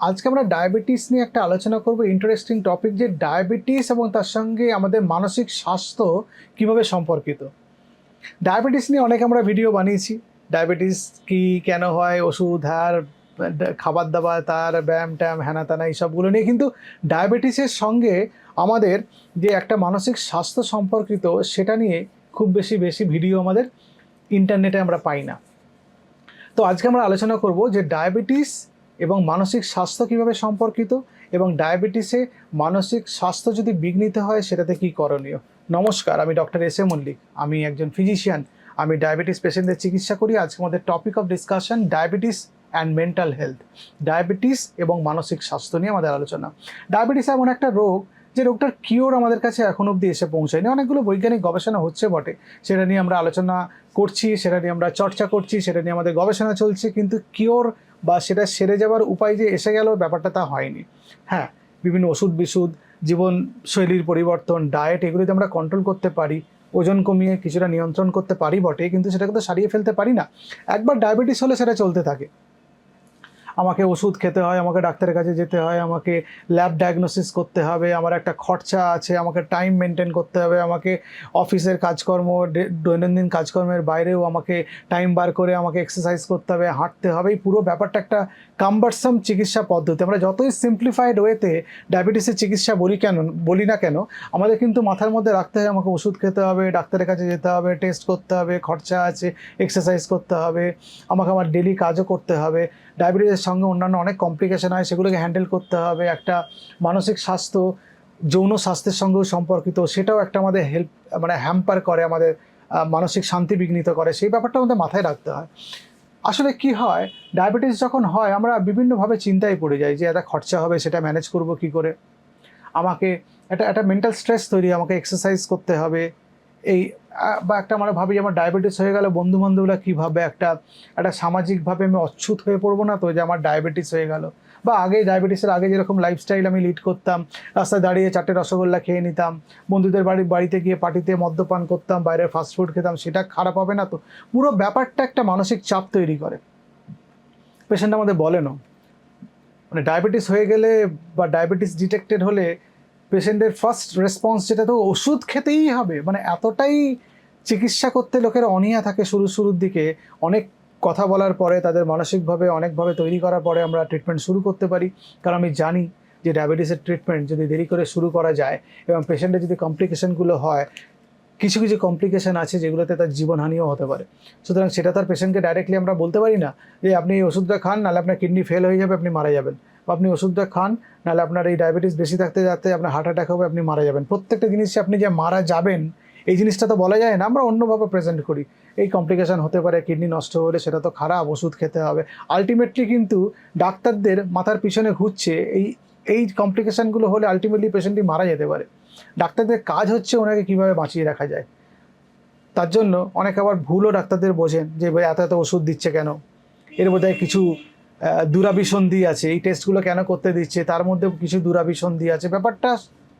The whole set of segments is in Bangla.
আজকে আমরা ডায়াবেটিস নিয়ে একটা আলোচনা করব। ইন্টারেস্টিং টপিক যে ডায়াবেটিস এবং তার সঙ্গে আমাদের মানসিক স্বাস্থ্য কীভাবে সম্পর্কিত। ডায়াবেটিস নিয়ে অনেক আমরা ভিডিও বানিয়েছি। ডায়াবেটিস কি, কেন হয়, ওষুধ, আর, খাবার দাবার, তার, ব্যায়াম ট্যাম হ্যানা ত্যানা এইসবগুলো নিয়ে কিন্তু ডায়াবেটিসের সঙ্গে আমাদের যে একটা মানসিক স্বাস্থ্য সম্পর্কিত সেটা নিয়ে খুব বেশি বেশি ভিডিও আমাদের ইন্টারনেটে আমরা পাই না। তো আজকে আমরা আলোচনা করব যে ডায়াবেটিস এবং মানসিক স্বাস্থ্য কীভাবে সম্পর্কিত এবং ডায়াবেটিসে মানসিক স্বাস্থ্য যদি বিঘ্নিত হয়, সেটাতে কি করণীয়? নমস্কার, আমি ডক্টর এস এ মল্লিক। আমি একজন ফিজিশিয়ান। আমি ডায়াবেটিস পেশেন্টদের চিকিৎসা করি। আজকে আমাদের topic of discussion diabetes and mental health diabetes এবং মানসিক স্বাস্থ্য নিয়ে আমাদের আলোচনা। ডায়াবেটিস এমন একটা রোগ যে রোগটার কিওর আমাদের কাছে এখন অবধি এসে পৌঁছায়নি। অনেকগুলো বৈজ্ঞানিক গবেষণা হচ্ছে বটে। সেটা নিয়ে আমরা আলোচনা করছি, সেটা নিয়ে আমরা চর্চা করছি, সেটা নিয়ে আমাদের গবেষণা চলছে। কিন্তু কিওর বা সেটা সেরে যাওয়ার উপায় যে এসে গেল, ব্যাপারটা তা হয়নি। হ্যাঁ বিভিন্ন ওষুধ বিশুধ জীবনশৈলীর পরিবর্তন ডায়েট এগুলিতে আমরা কন্ট্রোল করতে পারি, ওজন কমিয়ে কিছুটা নিয়ন্ত্রণ করতে পারি বটে, কিন্তু সেটাকে তো সারিয়ে ফেলতে পারি না। একবার ডায়াবেটিস হলে সেটা চলতে থাকে। আমাকে ওষুধ খেতে হয়, আমাকে ডাক্তারের কাছে যেতে হয়, আমাকে ল্যাব ডায়াগনোসিস করতে হবে, আমার একটা খরচা আছে, আমাকে টাইম মেনটেন করতে হবে, আমাকে অফিসের কাজকর্ম দৈনন্দিন কাজকর্মের বাইরেও আমাকে টাইম বার করে আমাকে এক্সারসাইজ করতে হবে, হাঁটতে হবে, এই পুরো ব্যাপারটা একটা কাম্বারসাম চিকিৎসা পদ্ধতি। আমরা যতই সিম্পলিফাইড ওয়েতে ডায়াবেটিসের চিকিৎসা বলি কেন, বলি না কেন, আমাদের কিন্তু মাথার মধ্যে রাখতে হয়, আমাকে ওষুধ খেতে হবে, ডাক্তারের কাছে যেতে হবে টেস্ট করতে হবে, খরচা আছে এক্সারসাইজ করতে হবে, আমাকে আমার ডেলি কাজও করতে হবে। ডায়াবেটিসের সঙ্গে অন্যান্য অনেক কমপ্লিকেশন হয়, সেগুলোকে হ্যান্ডেল করতে হবে। একটা মানসিক স্বাস্থ্য, যৌন স্বাস্থ্যের সঙ্গেও সম্পর্কিত, সেটাও একটা আমাদের হেল্প মানে হ্যাম্পার করে, আমাদের মানসিক শান্তি বিঘ্নিত করে। সেই ব্যাপারটা আমাদের মাথায় রাখতে হয়। আসলে কি হয়, ডায়াবেটিস যখন হয়, আমরা বিভিন্নভাবে চিন্তায় পড়ে যাই যে একটা খরচা হবে, সেটা ম্যানেজ করব কি করে? আমাকে একটা একটা মেন্টাল স্ট্রেস তৈরি, আমাকে এক্সারসাইজ করতে হবে। এই বা একটা আমরা ভাবি যে আমার ডায়াবেটিস হয়ে গেলে বন্ধু বান্ধবরা কী ভাবে? একটা একটা সামাজিকভাবে আমি অচ্ছুত হয়ে পড়ব না তো? যে আমার ডায়াবেটিস হয়ে গেল। বা আগে ডায়াবেটিসের আগে যেরকম লাইফস্টাইল আমি লিড করতাম, রাস্তায় দাঁড়িয়ে চারটে রসগোল্লা খেয়ে নিতাম, বন্ধুদের বাড়ি, বাড়িতে গিয়ে পার্টিতে মদ্যপান করতাম, বাইরে ফাস্টফুড খেতাম, সেটা খারাপ হবে না তো? পুরো ব্যাপারটা একটা মানসিক চাপ তৈরি করে। পেশেন্ট আমাদের বলেনও মানে ডায়াবেটিস হয়ে গেলে বা ডায়াবেটিস ডিটেক্টেড হলে পেশেন্টের ফার্স্ট রেসপন্স যেটা, তো ওষুধ খেতেই হবে। মানে এতটাই চিকিৎসা করতে লোকের অনীহা থাকে শুরু, শুরুর দিকে। অনেক কথা বলার পরে, তাদের মানসিকভাবে অনেকভাবে তৈরি করার পরে আমরা ট্রিটমেন্ট শুরু করতে পারি। কারণ আমি জানি যে ডায়াবেটিসের ট্রিটমেন্ট যদি দেরি করে শুরু করা যায় এবং পেশেন্টের যদি কমপ্লিকেশনগুলো হয়, কিছু কিছু কমপ্লিকেশন আছে যেগুলোতে তার জীবনহানিও হতে পারে। সুতরাং সেটা তার পেশেন্টকে ডাইরেক্টলি আমরা বলতে পারি না যে, আপনি এই ওষুধটা খান, নাহলে আপনার কিডনি ফেল হয়ে যাবে, আপনি মারা যাবেন। আপনি ওষুধটা খান, নাহলে আপনার এই ডায়াবেটিস বেশি থাকতে থাকতে আপনার হার্ট অ্যাটাক হবে, আপনি মারা যাবেন। প্রত্যেকটা জিনিসে আপনি যে মারা যাবেন, এই জিনিসটা তো বলা যায় না, আমরা অন্যভাবে প্রেজেন্ট করি। এই কমপ্লিকেশান হতে পারে কিডনি নষ্ট হলে সেটা তো খারাপ, ওষুধ খেতে হবে। আলটিমেটলি কিন্তু ডাক্তারদের মাথার পিছনে ঘুরছে, এই এই কমপ্লিকেশানগুলো হলে আলটিমেটলি পেশেন্টটি মারা যেতে পারে। ডাক্তারদের কাজ হচ্ছে ওনাকে কীভাবে বাঁচিয়ে রাখা যায়। তার জন্য অনেক আবার ভুলও ডাক্তারদের বোঝেন, যে এত এত ওষুধ দিচ্ছে কেন? এর মধ্যে কিছু দুরাভিসন্ধি আছে। এই টেস্টগুলো কেন করতে দিচ্ছে? তার মধ্যে কিছু দুরাভিসন্ধি আছে। ব্যাপারটা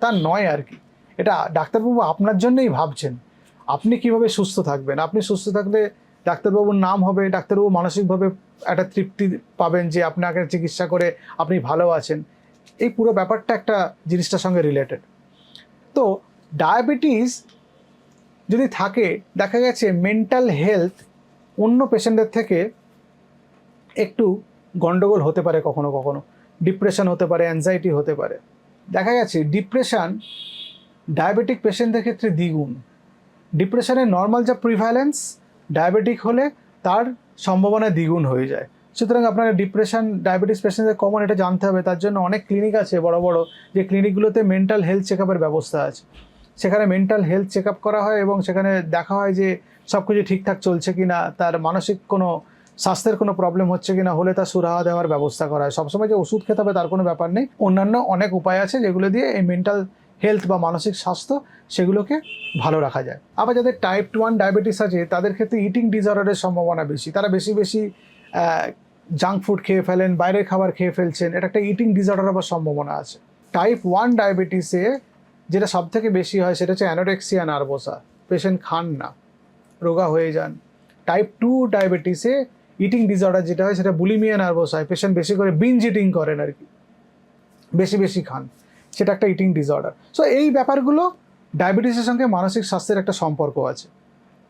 তা নয় আর কি। এটা ডাক্তারবাবু আপনার জন্যই ভাবছেন। আপনি কীভাবে সুস্থ থাকবেন? আপনি সুস্থ থাকলে ডাক্তারবাবুর নাম হবে, ডাক্তারবাবু মানসিকভাবে একটা তৃপ্তি পাবেন যে আপনাকে চিকিৎসা করে আপনি ভালো আছেন। এই পুরো ব্যাপারটা একটা জিনিসটার সঙ্গে রিলেটেড তো ডায়াবেটিস যদি থাকে, দেখা গেছে মেন্টাল হেলথ অন্য পেশেন্টের থেকে একটু গন্ডগোল হতে পারে কখনো কখনো ডিপ্রেশন হতে পারে অ্যাংজাইটি হতে পারে। দেখা গেছে ডিপ্রেশন ডায়াবেটিক পেশেন্টদের ক্ষেত্রে দ্বিগুণ। ডিপ্রেশনের নর্মাল যা প্রিভ্যালেন্স ডায়াবেটিক হলে তার সম্ভাবনা দ্বিগুণ হয়ে যায়। সুতরাং আপনাকে ডিপ্রেশন ডায়াবেটিস পেশেন্টদের কমন এটা জানতে হবে। তার জন্য অনেক ক্লিনিক আছে বড় বড়, যে ক্লিনিকগুলোতে মেন্টাল হেলথ চেক ব্যবস্থা আছে। সেখানে মেন্টাল হেলথ চেক করা হয় এবং সেখানে দেখা হয় যে সব কিছু ঠিকঠাক চলছে কি না তার মানসিক কোনো স্বাস্থ্যের কোনো প্রবলেম হচ্ছে কি না হলে তার সুরাহা দেওয়ার ব্যবস্থা করা হয়। সবসময় যে ওষুধ খেতে হবে তার কোনো ব্যাপার নেই। অন্যান্য অনেক উপায় আছে যেগুলো দিয়ে এই মেন্টাল হেলথ বা মানসিক স্বাস্থ্য সেগুলোকে ভালো রাখা যায়। আবার যাদের টাইপ ওয়ান ডায়াবেটিস আছে, তাদের ক্ষেত্রে ইটিং ডিসঅর্ডারের সম্ভাবনা বেশি। তারা বেশি বেশি জাঙ্ক ফুড খেয়ে ফেলেন, বাইরের খাবার খেয়ে ফেলছেন, এটা একটা ইটিং ডিসঅর্ডার হওয়ার সম্ভাবনা আছে। টাইপ ওয়ান ডায়াবেটিসে যেটা সব থেকে বেশি হয় সেটা হচ্ছে অ্যানোরেক্সিয়া নার্ভোসা পেশেন্ট খান না, রোগা হয়ে যান। টাইপ টু ডায়াবেটিসে ইটিং ডিসঅর্ডার যেটা হয়, সেটা বুলিমিয়া নার্ভাস হয়। পেশেন্ট বেশি করে বিঞ্জ ইটিং করেন আর কি। বেশি বেশি খান। সেটা একটা ইটিং ডিসঅর্ডার সো এই ব্যাপারগুলো ডায়াবেটিসের সঙ্গে মানসিক স্বাস্থ্যের একটা সম্পর্ক আছে।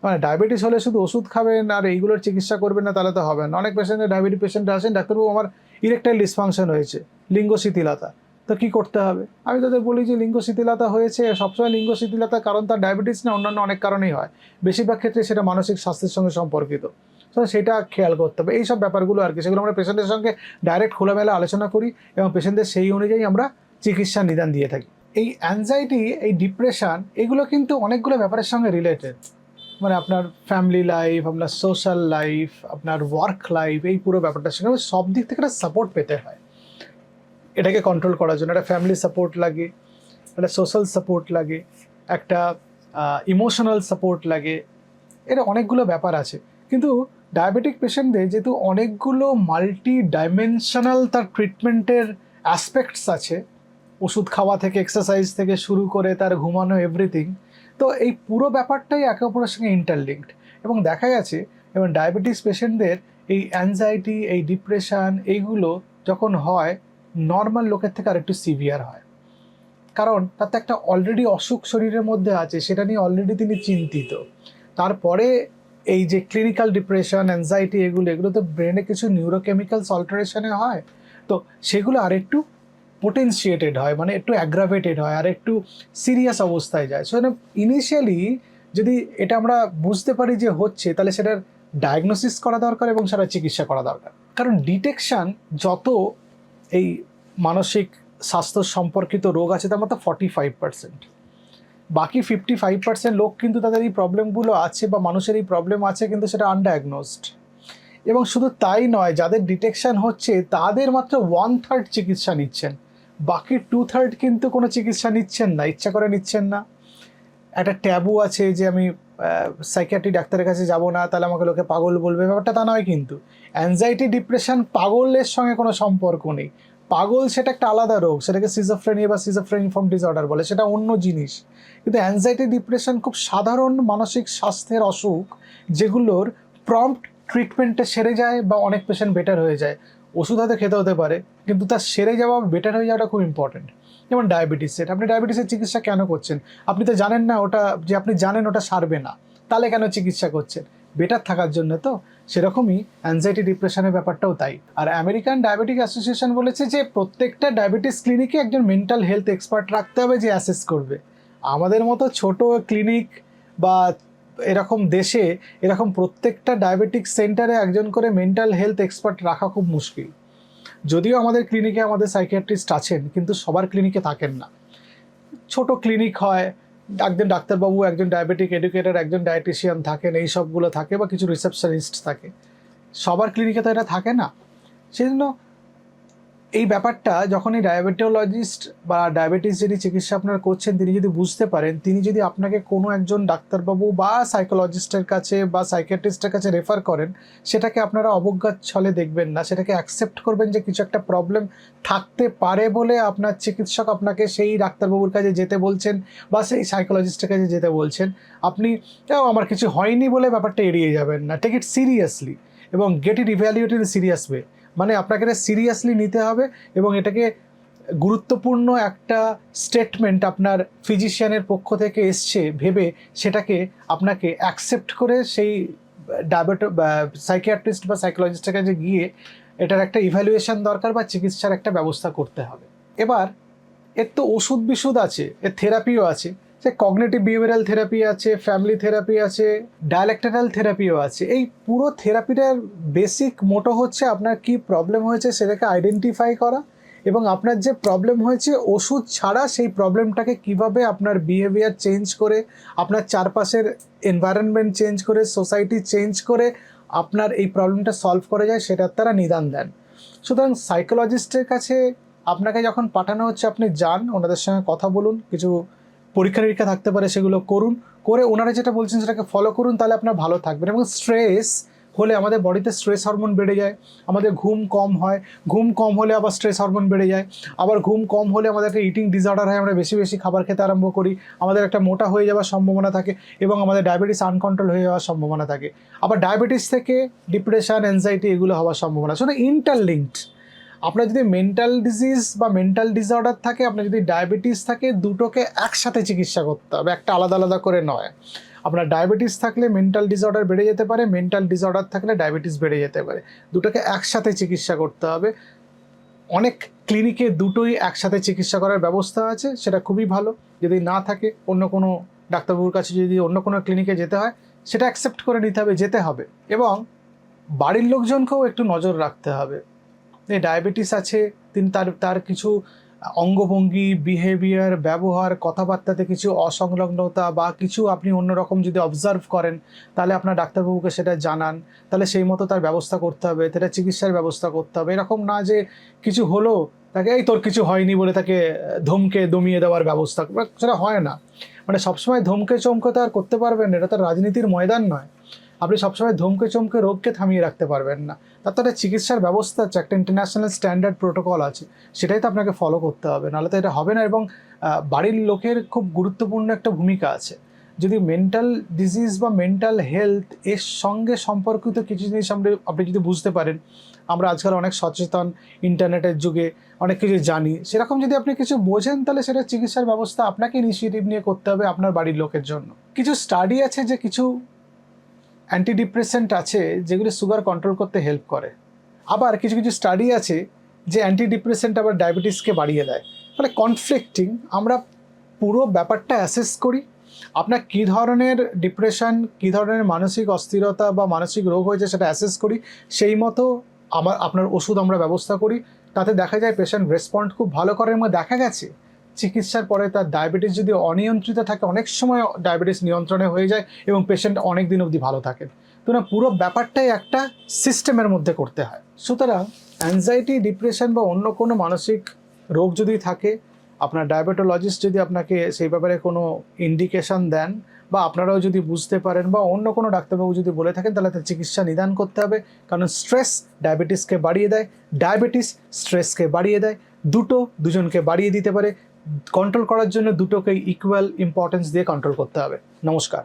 মানে ডায়াবেটিস হলে শুধু ওষুধ খাবেন আর এইগুলোর চিকিৎসা করবেন না, তাহলে তো হবে না। অনেক পেশেন্টের ডায়াবেটিস পেশেন্ট আসেন, ডাক্তারবাবু, আমার ইরেকটাইল ডিসফাংশন হয়েছে, লিঙ্গ শিথিলতা। তো কী করতে হবে? আমি তাদের বলি যে, লিঙ্গ শিথিলতা হয়েছে, সবসময় লিঙ্গ শিথিলতার কারণ তার ডায়াবেটিস না, অন্যান্য অনেক কারণেই হয়। বেশিরভাগ ক্ষেত্রে সেটা মানসিক স্বাস্থ্যের সঙ্গে সম্পর্কিত। তো সেটা খেয়াল করতে হবে। এইসব ব্যাপারগুলো আর কি, সেগুলো আমরা পেশেন্টের সঙ্গে ডাইরেক্ট খোলামেলা আলোচনা করি এবং পেশেন্টদের সেই অনুযায়ী আমরা চিকিৎসা নিদান দিয়ে থাকি। এই অ্যাংজাইটি এই ডিপ্রেশন এগুলো কিন্তু অনেকগুলো ব্যাপারের সঙ্গে রিলেটেড মানে আপনার ফ্যামিলি লাইফ আপনার সোশ্যাল লাইফ আপনার ওয়ার্ক লাইফ এই পুরো ব্যাপারটার সঙ্গে সব দিক থেকে একটা সাপোর্ট পেতে হয়। এটাকে কন্ট্রোল করার জন্য, একটা ফ্যামিলি সাপোর্ট লাগে, একটা সোশ্যাল সাপোর্ট লাগে, একটা ইমোশনাল সাপোর্ট লাগে এটা অনেকগুলো ব্যাপার আছে। কিন্তু ডায়াবেটিক পেশেন্টদের যেহেতু অনেকগুলো মাল্টি ডাইমেনশনাল তার ট্রিটমেন্টের অ্যাসপেক্টস আছে, ওষুধ খাওয়া থেকে এক্সারসাইজ থেকে শুরু করে তার ঘুমানো এভরিথিং তো এই পুরো ব্যাপারটাই একে অপরের সঙ্গে ইন্টারলিঙ্কড এবং দেখা গেছে, এবং ডায়াবেটিস পেশেন্টদের এই অ্যাংজাইটি এই ডিপ্রেশন এইগুলো যখন হয় নর্মাল লোকের থেকে আরেকটু সিভিয়ার হয়। কারণ তাতে একটা অলরেডি অসুখ শরীরের মধ্যে আছে, সেটা নিয়ে অলরেডি তিনি চিন্তিত। তারপরে এই যে ক্লিনিক্যাল ডিপ্রেশন অ্যাংজাইটি এগুলো এগুলো তো ব্রেনে কিছু নিউরোকেমিক্যালস অল্টারেশনে হয়, তো সেগুলো আর একটু পোটেন্সিয়েটেড হয় মানে একটু অ্যাগ্রাভেটেড হয়, আর একটু সিরিয়াস অবস্থায় যায়। সো ইনিশিয়ালি যদি এটা আমরা বুঝতে পারি যে হচ্ছে, তাহলে সেটার ডায়াগনোসিস করা দরকার এবং সেটা চিকিৎসা করা দরকার। কারণ ডিটেকশন যত এই মানসিক স্বাস্থ্য সম্পর্কিত রোগ আছে, তার মতো ফর্টি ফাইভ পার্সেন্ট বাকি ফিফটি ফাইভ পার্সেন্ট লোক কিন্তু তাদের এই প্রবলেমগুলো আছে বা মানুষের এই প্রবলেম আছে কিন্তু সেটা আনডায়াগনোসড এবং শুধু তাই নয়, যাদের ডিটেকশন হচ্ছে, তাদের মাত্র ওয়ান থার্ড চিকিৎসা নিচ্ছেন। বাকি টু থার্ড কিন্তু কোনো চিকিৎসা নিচ্ছেন না, ইচ্ছা করে নিচ্ছেন না। একটা ট্যাবু আছে যে আমি সাইকিয়াট্রি ডাক্তারের কাছে যাব না, তাহলে আমাকে লোকে পাগল বলবে। ব্যাপারটা তা নয় কিন্তু। অ্যাংজাইটি ডিপ্রেশন পাগলের সঙ্গে কোনো সম্পর্ক নেই। পাগল সেটা একটা আলাদা রোগ, সেটাকে সিজোফ্রেনিয়া বা সিজোফ্রেনিফর্ম ডিসঅর্ডার বলে, সেটা অন্য জিনিস। কিন্তু অ্যাংজাইটি ডিপ্রেশন খুব সাধারণ মানসিক স্বাস্থ্যের অসুখ যেগুলোর প্রম্পট ট্রিটমেন্টে সেরে যায় বা অনেক পেশেন্ট বেটার হয়ে যায়। ওষুধ হয়তো খেতে হতে পারে, কিন্তু তার সেরে যাওয়া বেটার হয়ে যাওয়াটা খুব ইম্পর্টেন্ট যেমন ডায়াবেটিস সেট আপনি ডায়াবেটিসের চিকিৎসা কেন করছেন? আপনি তো জানেন না ওটা, যে আপনি জানেন ওটা সারবে না, তাহলে কেন চিকিৎসা করছেন? বেটার থাকার জন্য তো সেরকমই অ্যাংজাইটি ডিপ্রেশনের ব্যাপারটাও তাই। আর আমেরিকান ডায়াবেটিক অ্যাসোসিয়েশন বলেছে যে প্রত্যেকটা ডায়াবেটিস ক্লিনিকে একজন মেন্টাল হেলথ এক্সপার্ট রাখতে হবে যে অ্যাসেস করবে। আমাদের মতো ছোট ক্লিনিক বা এরকম দেশে এরকম প্রত্যেকটা ডায়াবেটিক সেন্টারে একজন করে মেন্টাল হেলথ এক্সপার্ট রাখা খুব মুশকিল। যদিও আমাদের ক্লিনিকে আমাদের সাইকিয়াট্রিস্ট আছেন, কিন্তু সবার ক্লিনিকে থাকেন না। ছোট ক্লিনিক হয় একজন ডাক্তারবাবু, একজন ডায়াবেটিক এডুকেটার একজন ডায়েটিশিয়ান থাকেন, এই সবগুলো থাকে বা কিছু রিসেপশনিস্ট থাকে। সবার ক্লিনিকে তো এটা থাকে না। সেই জন্য এই ব্যাপারটা যখনই ডায়াবেটোলজিস্ট বা ডায়াবেটিস যিনি চিকিৎসা আপনারা করছেন, তিনি যদি বুঝতে পারেন, তিনি যদি আপনাকে কোনো একজন ডাক্তারবাবু বা সাইকোলজিস্টের কাছে বা সাইকিয়াট্রিস্টের কাছে রেফার করেন, সেটাকে আপনারা অবজ্ঞার ছলে দেখবেন না। সেটাকে অ্যাকসেপ্ট করবেন যে কিছু একটা প্রবলেম থাকতে পারে বলে আপনার চিকিৎসক আপনাকে সেই ডাক্তারবাবুর কাছে যেতে বলছেন বা সেই সাইকোলজিস্টের কাছে যেতে বলছেন। আপনি আমার কিছু হয়নি বলে ব্যাপারটা এড়িয়ে যাবেন না। টেক ইট সিরিয়াসলি এবং get it evaluated serious way মানে আপনাকে এটা সিরিয়াসলি নিতে হবে এবং এটাকে গুরুত্বপূর্ণ একটা স্টেটমেন্ট আপনার ফিজিশিয়ানের পক্ষ থেকে এসছে ভেবে সেটাকে আপনাকে অ্যাকসেপ্ট করে সেই ডায়াবেটো সাইকিয়াট্রিস্ট বা সাইকোলজিস্টের কাছে গিয়ে এটার একটা ইভ্যালুয়েশন দরকার বা চিকিৎসার একটা ব্যবস্থা করতে হবে। এবার, এর তো ওষুধ বিশুধ আছে, এর থেরাপিও আছে। সে কগনেটিভ বিহেভিয়ারাল থেরাপি আছে ফ্যামিলি থেরাপি আছে ডায়ালেক্টারাল থেরাপিও আছে। এই পুরো থেরাপিটার বেসিক মোটো হচ্ছে আপনার কি প্রবলেম হয়েছে সেটাকে আইডেন্টিফাই করা এবং আপনার যে প্রবলেম হয়েছে ওষুধ ছাড়া সেই প্রবলেমটাকে কীভাবে আপনার বিহেভিয়ার চেঞ্জ করে, আপনার চারপাশের এনভায়রনমেন্ট চেঞ্জ করে সোসাইটি চেঞ্জ করে আপনার এই প্রবলেমটা সলভ করা যায় সেটার তারা নিদান দেন। সুতরাং সাইকোলজিস্টের কাছে আপনাকে যখন পাঠানো হচ্ছে আপনি যান, ওনাদের সঙ্গে কথা বলুন, কিছু পরীক্ষা নিরীক্ষা থাকতে পারে সেগুলো করুন। করে ওনারা যেটা বলছেন সেটাকে ফলো করুন, তাহলে আপনার ভালো থাকবেন। এবং স্ট্রেস হলে আমাদের বডিতে স্ট্রেস হরমোন বেড়ে যায়। আমাদের ঘুম কম হয়। ঘুম কম হলে আবার স্ট্রেস হরমোন বেড়ে যায়। আবার ঘুম কম হলে আমাদের একটা ইটিং ডিসঅর্ডার হয়, আমরা বেশি বেশি খাবার খেতে আরম্ভ করি। আমাদের একটা মোটা হয়ে যাওয়ার সম্ভাবনা থাকে এবং আমাদের ডায়াবেটিস আনকন্ট্রোল হয়ে যাওয়ার সম্ভাবনা থাকে। আবার ডায়াবেটিস থেকে ডিপ্রেশন অ্যাংজাইটি এগুলো হওয়ার সম্ভাবনা। আছে ইন্টারলিঙ্কড আপনার যদি মেন্টাল ডিজিজ বা মেন্টাল ডিসঅর্ডার থাকে, আপনার যদি ডায়াবেটিস থাকে, দুটোকে একসাথে চিকিৎসা করতে হবে, একটা আলাদা আলাদা করে নয়। আপনার ডায়াবেটিস থাকলে মেন্টাল ডিসঅর্ডার বেড়ে যেতে পারে মেন্টাল ডিসঅর্ডার থাকলে ডায়াবেটিস বেড়ে যেতে পারে। দুটোকে একসাথে চিকিৎসা করতে হবে। অনেক ক্লিনিকে দুটোই একসাথে চিকিৎসা করার ব্যবস্থা আছে, সেটা খুবই ভালো। যদি না থাকে, অন্য কোনো ডাক্তারবাবুর কাছে যদি অন্য কোনো ক্লিনিকে যেতে হয়, সেটা অ্যাকসেপ্ট করে নিতে হবে, যেতে হবে। এবং বাড়ির লোকজনকেও একটু নজর রাখতে হবে। ডায়াবেটিস আছে, তিনি তার তার কিছু অঙ্গভঙ্গি বিহেভিয়ার ব্যবহার, কথাবার্তাতে কিছু অসংলগ্নতা বা কিছু আপনি অন্যরকম যদি অবজার্ভ করেন, তাহলে আপনার ডাক্তারবাবুকে সেটা জানান। তাহলে সেই মতো তার ব্যবস্থা করতে হবে সেটা চিকিৎসার ব্যবস্থা করতে হবে। এরকম না যে কিছু হলো, তাকে এই তোর কিছু হয়নি বলে তাকে ধমকে দমিয়ে দেওয়ার ব্যবস্থা সেটা হয় না। মানে সবসময় ধমকে চমকে তো আর করতে পারবেন এটা তো রাজনীতির ময়দান নয়। আপনি সবসময় ধমকে চমকে রোগকে থামিয়ে রাখতে পারবেন না। তার তো একটা চিকিৎসার ব্যবস্থা আছে, একটা ইন্টারন্যাশনাল স্ট্যান্ডার্ড প্রোটোকল আছে, সেটাই তো আপনাকে ফলো করতে হবে। নাহলে তো এটা হবে না এবং বাড়ির লোকের খুব গুরুত্বপূর্ণ একটা ভূমিকা আছে। যদি মেন্টাল ডিজিজ বা মেন্টাল হেলথ এর সঙ্গে সম্পর্কিত কিছু জিনিস আমরা আপনি যদি বুঝতে পারেন, আমরা আজকাল অনেক সচেতন ইন্টারনেটের যুগে অনেক কিছু জানি। সেরকম যদি আপনি কিছু বোঝেন, তাহলে সেটা চিকিৎসার ব্যবস্থা আপনাকে ইনিশিয়েটিভ নিয়ে করতে হবে আপনার বাড়ির লোকের জন্য। কিছু স্টাডি আছে যে কিছু অ্যান্টিডিপ্রেসেন্ট আছে যেগুলো সুগার কন্ট্রোল করতে হেল্প করে। আবার কিছু কিছু স্টাডি আছে যে অ্যান্টিডিপ্রেসেন্ট আবার ডায়াবেটিসকে বাড়িয়ে দেয়। ফলে কনফ্লিক্টিং আমরা পুরো ব্যাপারটা অ্যাসেস করি, আপনার কী ধরনের ডিপ্রেশন কী ধরনের মানসিক অস্থিরতা বা মানসিক রোগ হয়েছে সেটা অ্যাসেস করি, সেই মতো আমার, আপনার ওষুধ আমরা ব্যবস্থা করি, তাতে দেখা যায় পেশেন্ট রেসপন্ড খুব ভালো করে। এবং দেখা গেছে চিকিৎসার পরে তার ডায়াবেটিস যদি অনিয়ন্ত্রিত থাকে, অনেক সময় ডায়াবেটিস নিয়ন্ত্রণে হয়ে যায় এবং পেশেন্ট অনেক দিন অবধি ভালো থাকেন তো না, পুরো ব্যাপারটাই একটা সিস্টেমের মধ্যে করতে হয়। সুতরাং অ্যাংজাইটি ডিপ্রেশন বা অন্য কোনো মানসিক রোগ যদি থাকে, আপনার ডায়াবেটোলজিস্ট যদি আপনাকে সেই ব্যাপারে কোনো ইন্ডিকেশন দেন বা আপনারাও যদি বুঝতে পারেন বা অন্য কোনো ডাক্তারবাবু যদি বলে থাকেন, তাহলে তার চিকিৎসা নিদান করতে হবে। কারণ স্ট্রেস ডায়াবেটিসকে বাড়িয়ে দেয় ডায়াবেটিস স্ট্রেসকে বাড়িয়ে দেয়। দুটো দুজনকে বাড়িয়ে দিতে পারে। কন্ট্রোল করার জন্য দুটোকে ইকুয়াল ইম্পর্টেন্স দিয়ে কন্ট্রোল করতে হবে। নমস্কার।